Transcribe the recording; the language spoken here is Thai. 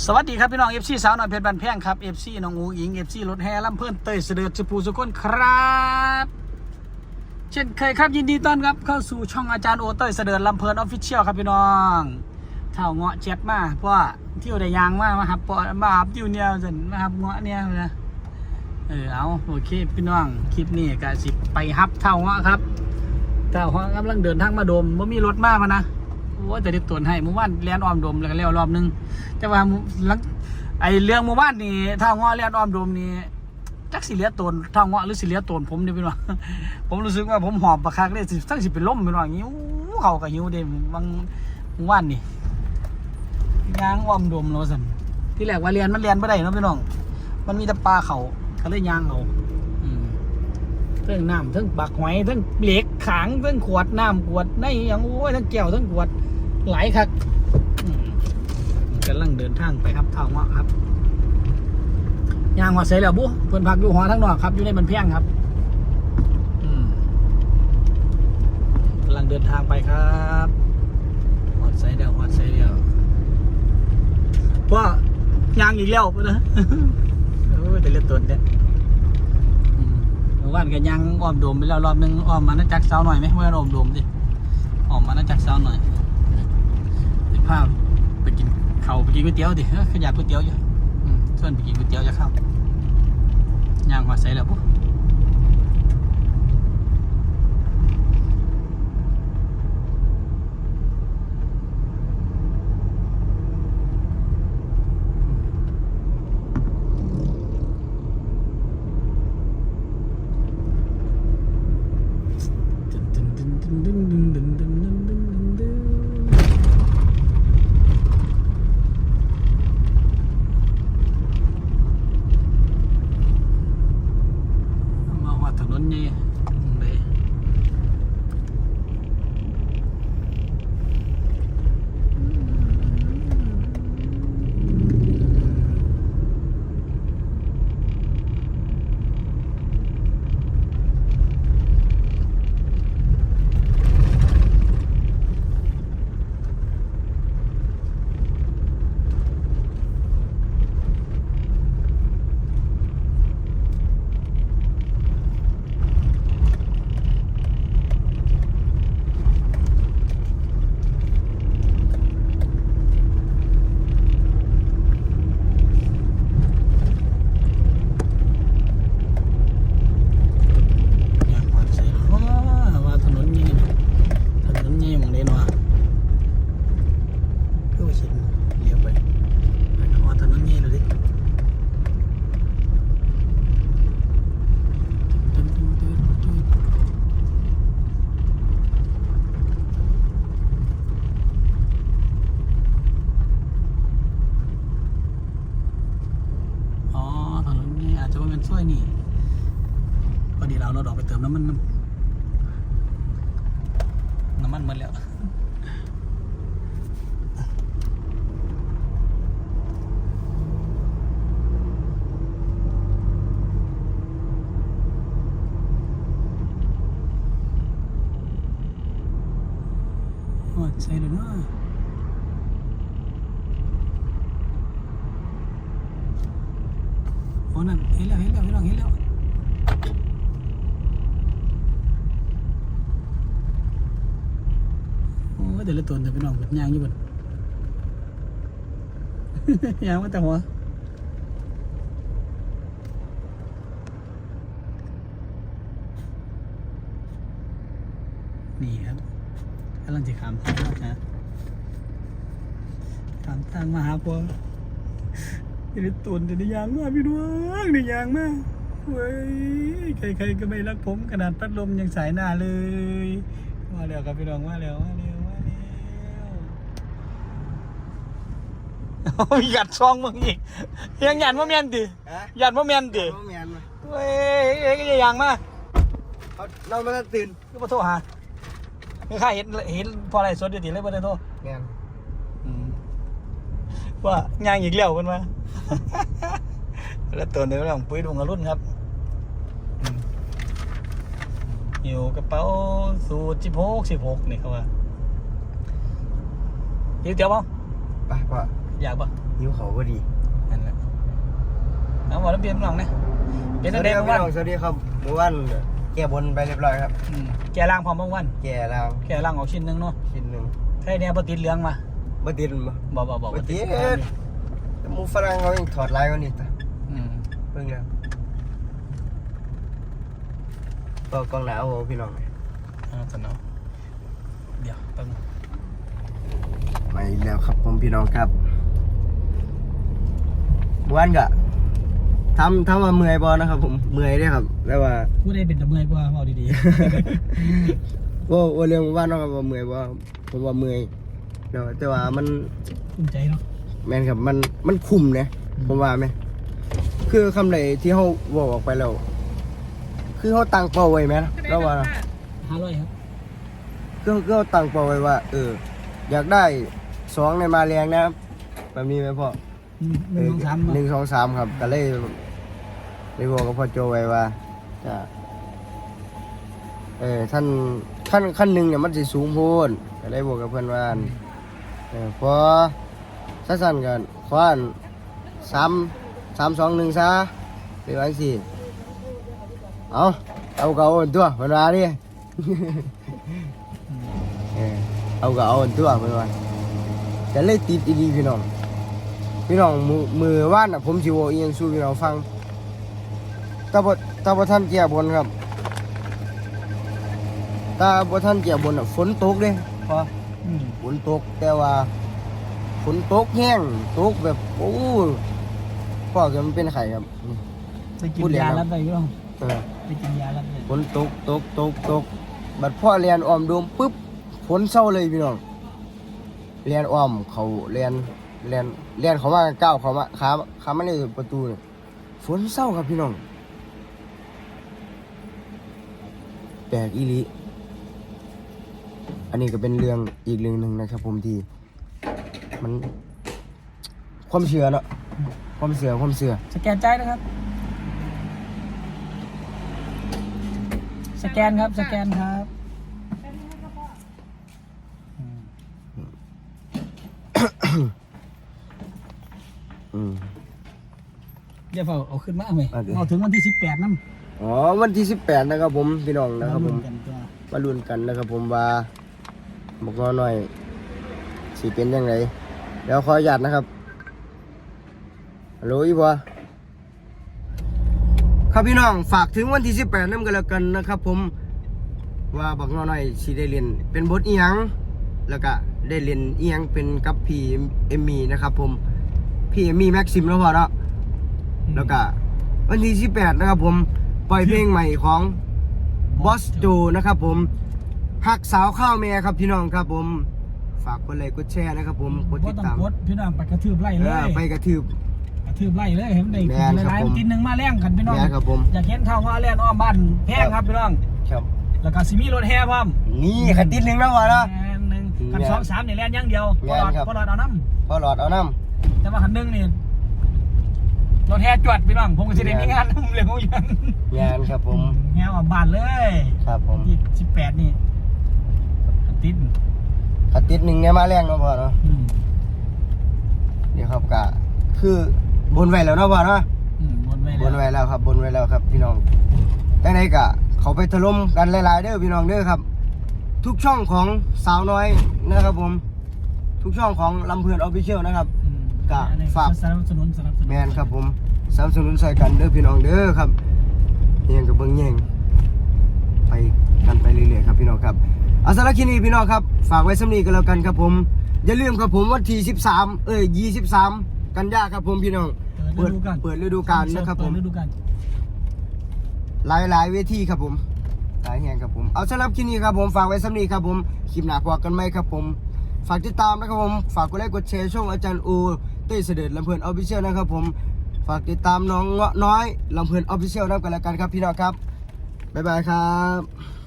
สวัสดีครับพี่น้อง FC สาวหน่อยเพชรบันแพงครับ FC น้องอูอิง FC รถแห่ลำเพื่อนเตยเสด็จสุภูสุคนครับ เช่นเคยครับยินดีต้อนรับเข้าสู่ช่องอาจารย์โอเตยเสด็จลำเพลินออฟฟิเชียลครับพี่น้องเท่าเงาะเจ็ดมาเพราะว่าเที่ยวได้ยางมากมาหับปอมาหับอยู่เนี่ยสินมาหับเงาะเนี่ยนะเออเอาโอเคพี่น้องคลิปนี้ก็สิไปหับเท่าเงาะครับเท่าเงาะกำลังเดินทางมาดมว่ามีรถมามานะ โอ้ยแต่ได้ตวนให้เมื่อวานเลี้ยนอ้อมดมแล้วก็เลี้ยวรอบนึง แต่ว่าหลังไอเรื่องหมู่บ้านนี่ท่างาะเลี้ยนอ้อมดมนี่จักสิเหลียตนท่างาะหรือสิเหลียตนผมเนี่ยเป็นว่าผมรู้สึกว่าผมหอบประคักเลยสิทั้งสิเป็นลมเป็นว่าอย่างนี้เขากับหิวเด้บางหมู่บ้านนี่ยางอ้อมดมเนาสันที่แรกว่าเรียนมันเรียนไม่ได้นะพี่น้อง มันมีแต่ปลาเขาก็เลยยางเอา ทั้งน้ำเทั้งบักหอยทั้งเหล็กขางเทั้งขวดน้ำขวดในอย่างโอ้ยทั้งแก้วทั้งขวดหลายคักอืมกำลังเดินทางไปครับเท่าเงาะครับย่างหัวเสยแล้วบุเพื่อนพักอยู่หอทั้งนอกครับอยู่ในบันเพียงครับกำลังเดินทางไปครับหอดเสยเดียวหอดเสยเดียวเพรายางอีกแล้วนะโอ้ยแต่เลือดตนเนี่ยอืมเมื่อ วานก็ยางอ้อมโดมไปแล้วรอบนึงอ้อมมานาจักรเสาหน่อยไหมเมื่ออ้อมโดมดิอ้อมมานาจักรเสาหน่อยสิภาพไปกินเขาวไปกินก๋วยเตี๋ยวดิเอ้อขยับก๋วยเตี๋ยวอยู่ชวนไปกินก๋วยเตี๋ยวจะเข้าย่างหัวใส่แล้วปุ๊บ non nih จะว่าเป็นช่วยนี่พอดีเราเราดอกไปเติมน้ำมันน้ำมันหมดแล้วโอ้ยใส่เลยเนาะโอ้ นั่นเห็นแล้วเห็นแล้วเห็นแล้วเห็นแล้วโอ้ยแต่ละตัวแต่พี่น้องแบบยางอยู่บนยางมาแต่หัวนี่ครับกำลังจะขามทางนะขามทางมาหาพ่อ แต่ละตัวแต่ละยางมากพี่น้องนี่ยางมากเว้ยใครๆก็ไม่รักผมขนาดพัดลมยังสายหน้าเลยมาแล้วครับพี่น้องมาแล้วมาแล้วมาแล้วมีหยัดซองมึงอีกยังหยัดว่าแมนดิฮะหยัดว่าแมนดิเขาแมนมาเว้ยเอ้ยก็จะยังมาเขาเราไม่ได้ตื่นก็มาโทรหาไม่ค่าเห็นเห็นพออะไรสดอยู่ดิเลยบ่ได้โทรแมนอืมว่าย่างอีกแล้วกันมา แล้วตัวเนื้อของปุ้ยดวงอรุณครับอืมอยู่กระเป๋าสูตรสิบหกสิบหกนี่เขาว่าเดี๋ยวเดี๋ยวป่ะไปป่ะอยากป่ะยหิวเขาพอดีนั่นแหละเอาบอกแล้วเปลี่ยนน้องนะเป็นสตั้วังสดีแต่ครับเมื่อพี่วานน้องสวัสดีครับเมื่อวันแก้บนไปเรียบร้อยครับ อืมแกล่างพร้อมเมื่อวานแก้แล้วแกล่างออกชิ้นหนึงเนาะชิ้นหนึ่งใครเนี่ยปติดเหลืองมาบ่ติดบ่บอกบอกบอกบ่ว่าติด มูฝรั่งเขายังถอดลายกว่านี้ตะอืมเบิ่งแล้วก็กองหนาวบ่พี่น้องเอาสนอเดี๋ยวแป๊บนึงไปแล้วครับผมพี่น้องครับเมื่อวันก็ทำทำมาเมื่อยบ่นะครับ ผมเมื่อยเด้ครับแล้วว่าพูดได้เป็นตะเมื่อยกว่าเอาดีโอ้โอ้เรื่องว่าน้องครับว่าเมื่อยว่าผมว่าเมื่อยเนาะแต่ว่ามันๆภูมิใจเนาะ แม่นครับมันมันคุ้มนะอืมผมว่าไหมคือคำไหนที่เขาบอกออกไปแล้ว คือเขาตั้งเป้าไว้ไหมแล้วว่าห้าร้อยครับคือคือเขาตั้งเป้าไว้ว่า เออ อยากได้สองในมาแรงนะแบบนี้ไหมพ่ออืมหนึ่งสองสามหนึ่งสองสามครับก็เลยเลยบอกกับพ่อโจไว้ว่าจะเออท่านขั้นขั้นหนึ่งเนี่ยมันสิสูงโพนก็เลยบอกกับเพื่อนว่าอั่นเออพอ สั้นสั้นๆกันขออันสามสามสองหนึ่งซะเป็นวันสี่เอาเอาเก่าเอาตัวเพื่อนว่าดิเออเอาเก่าเอาตัวเพื่อนว่าจะเลยติดดีๆพี่น้องพี่น้องมือมือว่านอะผมสิโวาอีหยังสู้พี่น้องฟังตาบตาบท่านเกียบนครับตาบท่านเกียบนอะฝนตกเด้พออืมฝนตกแต่ว่า ฝนตกแห้งตกแบบโอ้พ่อแกมันเป็นไข่ครับนี่ไปกินพูดเลยยาครับรับไปก็ต้องเออไปกินยารับเลยฝนตกตกตกตกบัดพ่อเรียนออมโดมปุ๊บฝนเศร้าเลยพี่น้องเรียนออมเขาเรียนเรียนเรียนเขามาก้าวเขามาขาขามาในประตูเนี่ยฝนเศร้าครับพี่น้องแปลกอีหลีอันนี้ก็เป็นเรื่องอีกเรื่องหนึ่งนะครับผมที่ มัน ความเชื่อเนาะความเชื่อความเชื่อสแกนใจายนะครับ สแกนครับ สแกนครับอืมอืม เดี๋ยวเอาเอาขึ้นมาไหมเอาดิ เอาถึงวันที่สิบแปดน้ำอ๋อวันที่สิบแปดนะครับผมพี่น้องนะครับผม กันตัวมาลุ้นกันนะครับผมว่าบอกน้อยหน่อยสิเป็นยังไง เดี๋ยวขออนุญาตนะครับฮัลโหลอีบัวครับพี่น้องฝากถึงวันที่สิบแปดนั่นกันแล้วกันนะครับ ผมว่าบอกน้อยหน่อยสิได้เรียนเป็นบทอีหยังแล้วก็ได้เรียนอีหยังเป็นกับพี่เอมมี่นะครับผมพี่เอมมี่แม็กซิมแล้วพอเนาะแล้วก็วันที่ 18 นะครับผมปล่อยเพลงใหม่ของบอสโจนะครับผมหักสาวข้าวเมียครับพี่น้องครับผม ฝากกดไลค์กดแชร์นะครับผมกดบ่ติดต้องตามกดพี่น้องไปกระทืบไล่เอเลอยไปกระทืบกระทืบไล่เลยเห็นได้แม่นครับหลายผมๆกินหนึ่งมาแรงกันพี่น้องแม่ครับผมอยากเห็นเท่าว่าแรงอ้อมบ้านแพงครับพี่น้องครับแล้วก็สิมีรถแห่พร้อมนี่ขันติดหนึ่งแล้ววะเนาะแม่นหนึ่งกันแม่นสองสามนี่แล่นอย่างเดียวพแม่อนหลอดครับพอหลอดเอาน้พอหลอดเอาน้ำแต่ว่าคันหนึงนี่รถแห่จวดพี่น้องผมก็สิได้มีงานเรื่องของอยันำงานครับผมแห่ออกบ้านเลย ครับผมที่สิบแปดนี่อันติด ขันติดหนึ่งเนี่ยมาแรงเนาะพ่อเนาะอืมเดี๋ยวครับกะคือบนไว้แล้วเนาะพ่อเนาะอืมบนไว้บนแล้วไว้แล้วครับ บนไว้แล้วครับ พี่น้องจังไดกะ เขาไปถล่มกันหลายๆเด้อพี่น้องเด้อครับ ทุกช่องของสาวน้อยนะครับผม ทุกช่องของลำเพลินออฟฟิเชียลนะครับ อืมกะอันนี้ฝาก สนับสนุนสนับสนุนแมนครับผมสนับสนุนใส่กันเด้อพี่น้องเด้อครับเฮียงกับเบิ้งแย่งไปกันไปเรื่อยๆครับพี่น้องครับ เอาสาระคินีพี่น้องครับ ฝากไว้สำนีกันแล้วกันครับผม อย่าลืมครับผมวันที่13 เอ้ย23 กันยาครับผมพี่น้อง เปิดฤดูกาล เปิดฤดูกาลนะครับผม เปิดฤดูกาล หลายหลายๆเวทีครับผมหลายแห่งครับผม เอาสำหรับคลิปนี้ครับผม ฝากไว้สำนีครับผม คลิปหน้าพอกันไหมครับผม ฝากติดตามนะครับผม ฝากกดไลค์กดแชร์ช่องอาจารย์อูเต้ยเสด็จลำเพลินออฟฟิเชียลนะครับผม ฝากติดตามน้องเงาะน้อยลำเพลินออฟฟิเชียลนะครับกันแล้วกันครับพี่น้องครับ บ๊ายบายครับ